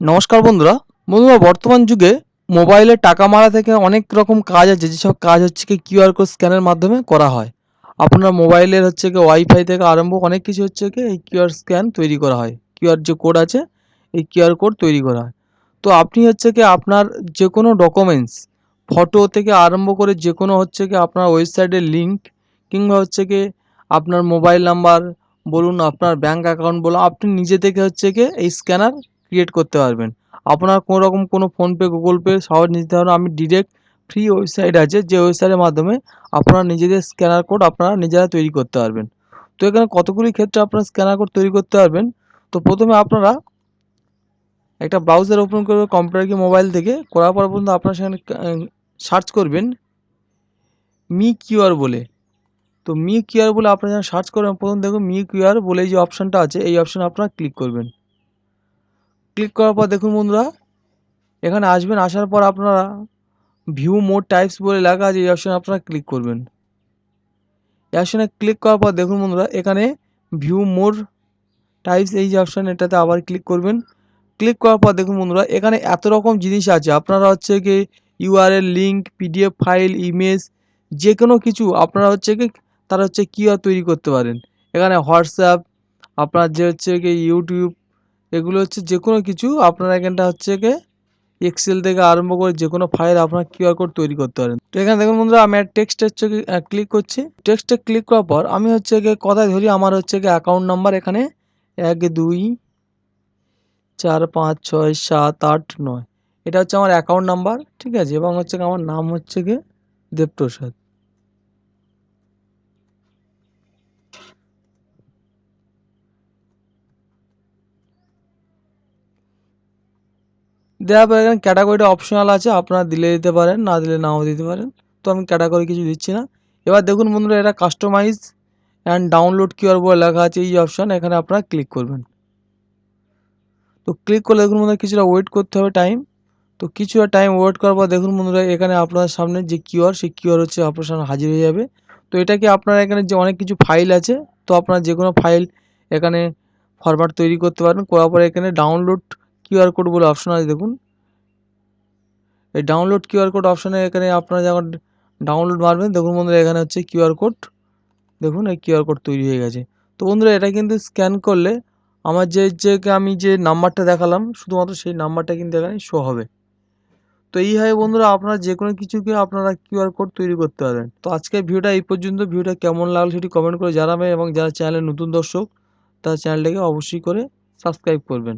নমস্কার বন্ধুরা। বন্ধুরা, বর্তমান যুগে মোবাইলে টাকা মারা থেকে অনেক রকম কাজ আছে। যেসব কাজ হচ্ছে কি কিউআর কোড স্ক্যানের মাধ্যমে করা হয়। আপনার মোবাইলের হচ্ছে কি ওয়াইফাই থেকে আরম্ভ অনেক কিছু হচ্ছে কি এই কিউআর স্ক্যান তৈরি করা হয়। কিউআর যে কোড আছে, এই কিউআর কোড তৈরি করা হয়। তো আপনি হচ্ছে কি আপনার যে কোনো ডকুমেন্টস ফটো থেকে আরম্ভ করে যে কোনো হচ্ছে কি আপনার ওয়েবসাইটের লিঙ্ক কিংবা হচ্ছে কি আপনার মোবাইল নাম্বার বলুন, আপনার ব্যাঙ্ক অ্যাকাউন্ট বলুন, আপনি নিজে থেকে হচ্ছে কি এই স্ক্যানার ক্রিয়েট করতে পারবেন। আপনার কোনো রকম কোনো ফোনপে গুগল পে সহজ হবে আমি ডিরেক্ট ফ্রি ওয়েবসাইট আছে, যে ওয়েবসাইটের মাধ্যমে আপনারা নিজেদের স্ক্যানার কোড আপনারা নিজেরা তৈরি করতে পারবেন। তো এখানে কতগুলি ক্ষেত্রে আপনারা স্ক্যানার কোড তৈরি করতে পারবেন? তো প্রথমে আপনারা একটা ব্রাউজার ওপেন করবে কম্পিউটার কি মোবাইল থেকে, করার পর পর্যন্ত আপনারা সেখানে সার্চ করবেন মি কিউআর বলে। তো মি কিউআর বলে আপনারা যখন সার্চ করবেন, প্রথম দেখুন মি কিউআর বলে যে অপশানটা আছে, এই অপশানে আপনারা ক্লিক করবেন। ক্লিক করার পর দেখুন বন্ধুরা, এখানে আসবেন, আসার পর আপনারা ভিউ মোর টাইপস বলে লেখা আছে, এই অপশানে আপনারা ক্লিক করবেন। এই অপশানে ক্লিক করার পর দেখুন বন্ধুরা, এখানে ভিউ মোর টাইপস এই যে অপশান এটাতে আবার ক্লিক করবেন। ক্লিক করার পর দেখুন বন্ধুরা, এখানে এত রকম জিনিস আছে, আপনারা হচ্ছে কি URL link PDF file image যে কোনো কিছু, আপনারা হচ্ছে কি, তারা হচ্ছে কিউআর তৈরি করতে পারেন। এখানে হোয়াটসঅ্যাপ আপনার যে হচ্ছে কি ইউটিউব এগুলো হচ্ছে যে কোনো কিছু, আপনারা এখানটা হচ্ছে কি এক্সেল থেকে আরম্ভ করে যে কোনো ফাইল আপনার কিউআর কোড তৈরি করতে পারেন। তো এখানে দেখুন বন্ধুরা, আমি টেক্সট হচ্ছে ক্লিক করছি। টেক্সটে ক্লিক করার পর আমি হচ্ছে গিয়ে কথায় ধরি, আমার হচ্ছে গিয়ে অ্যাকাউন্ট নাম্বার এখানে এক, দুই, চার, পাঁচ, ছয়, সাত, আট, নয়। এটা হচ্ছে আমার অ্যাকাউন্ট নাম্বার ঠিক আছে? এবং হচ্ছে আমার নাম হচ্ছে গিয়ে দেবপ্রসাদ। দেওয়ার পর এখানে ক্যাটাগরিটা অপশনাল আছে, আপনারা দিলে দিতে পারেন, না দিলে নাও দিতে পারেন। তো আমি ক্যাটাগরি কিছু দিচ্ছি না। এবার দেখুন বন্ধুরা, এটা কাস্টমাইজ অ্যান্ড ডাউনলোড কিউআর বলে লেখা আছে এই অপশান এখানে আপনারা ক্লিক করবেন। তো ক্লিক করলে দেখুন বন্ধুরা, কিছুটা ওয়েট করতে হবে টাইম তো কিছুটা টাইম ওয়েট করার পর দেখুন বন্ধুরা, এখানে আপনার সামনে যে কিউআর সেই কিউআর হচ্ছে সামনে হাজির হয়ে যাবে। তো এটাকে আপনারা এখানে যে অনেক কিছু ফাইল আছে, তো আপনারা যে কোনো ফাইল এখানে ফরম্যাট তৈরি করতে পারেন, করার পরে এখানে ডাউনলোড কিউআর কোড বলে অপশন আছে, দেখুন। এই ডাউনলোড কিউআর কোড অপশানে এখানে আপনারা যখন ডাউনলোড মারবেন, দেখুন বন্ধুরা, এখানে হচ্ছে কিউআর কোড দেখুন, এই কিউআর কোড তৈরি হয়ে গেছে। তো বন্ধুরা, এটা কিন্তু স্ক্যান করলে আমার যে যে আমি যে নাম্বারটা দেখালাম, শুধুমাত্র সেই নাম্বারটা কিন্তু এখানে শো হবে। তো এইভাবে বন্ধুরা, আপনারা যে কোনো কিছুকে আপনারা কিউআর কোড তৈরি করতে পারেন তো আজকের ভিডিওটা এই পর্যন্ত। ভিডিওটা কেমন লাগল সেটি কমেন্ট করে জানাবেন এবং যারা চ্যানেলের নতুন দর্শক, তারা চ্যানেলটাকে অবশ্যই করে সাবস্ক্রাইব করবেন।